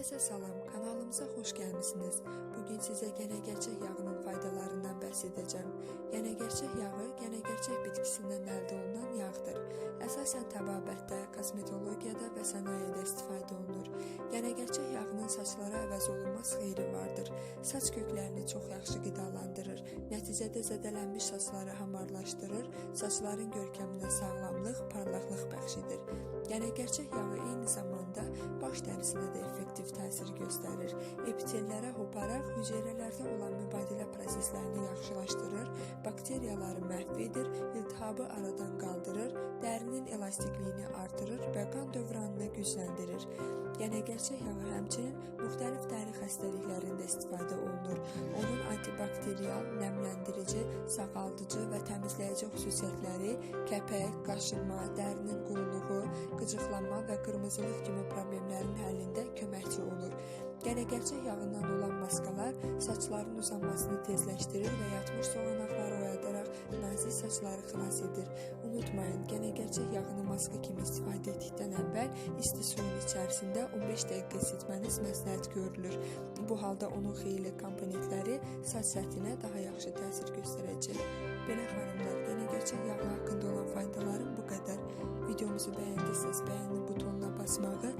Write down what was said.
Herkese salam, kanalımıza xoş gəlmisiniz. Bugün sizə gənəgərçək yağının faydalarından bəhs edəcəm. Gənəgərçək yağı gənəgərçək bitkisindən əldə olunan yağdır. Əsasən təbabətdə, kosmetologiyada və sənayede istifadə olunur. Gənəgərçək yağının saçlara əvəz olunmaz xeyri vardır. Saç köklərini çox yaxşı qidalandırır. Nəticədə zədələnmiş saçları hamarlaşdırır, saçların görkəminə sağlamlıq, parlaqlıq bəxş edir. Gənəgərçək yağı eyni zamanda baş dərisinə də effektiv təsir göstərir. Epitellərə hoparaq hüceyrələrdə olan mübadilə proseslərini yaxşılaşdırır, bakteriyaları məhv edir, iltihabı aradan qaldırır, dərinin elastikliyi artırır və qan dövranını gücləndirir. Gənəgərçək yağı həmçinin müxtəlif dəri xəstəliklərində istifadə olunur. Antibakterial, nəmləndirici, sağaldıcı və təmizləyici xüsusiyyətləri kəpək, qaşınma, dərinin quruluğu, qıcıqlanma və qırmızılıq kimi problemlərin həllində köməkçi olur. Gənəgərçək yağından olan maskalar saçların uzanmasını tezləşdirir və yatmış soğanaqları oyadaraq nazik saçları xilas edir. Unutmayın, gənəgərçək yağını maska kimi istifadə etdikdən əvvəl isti suyun içərisində 15 dəqiqə isitməniz məsləhət görülür. Bu halda onun xeyli komponentləri saç səthinə daha yaxşı təsir göstərəcək. Belə xanımlar, gənəgərçək yağı haqqında olan faydalarım bu qədər. Videomuzu bəyəndiyseniz bəyənin butonuna basmağı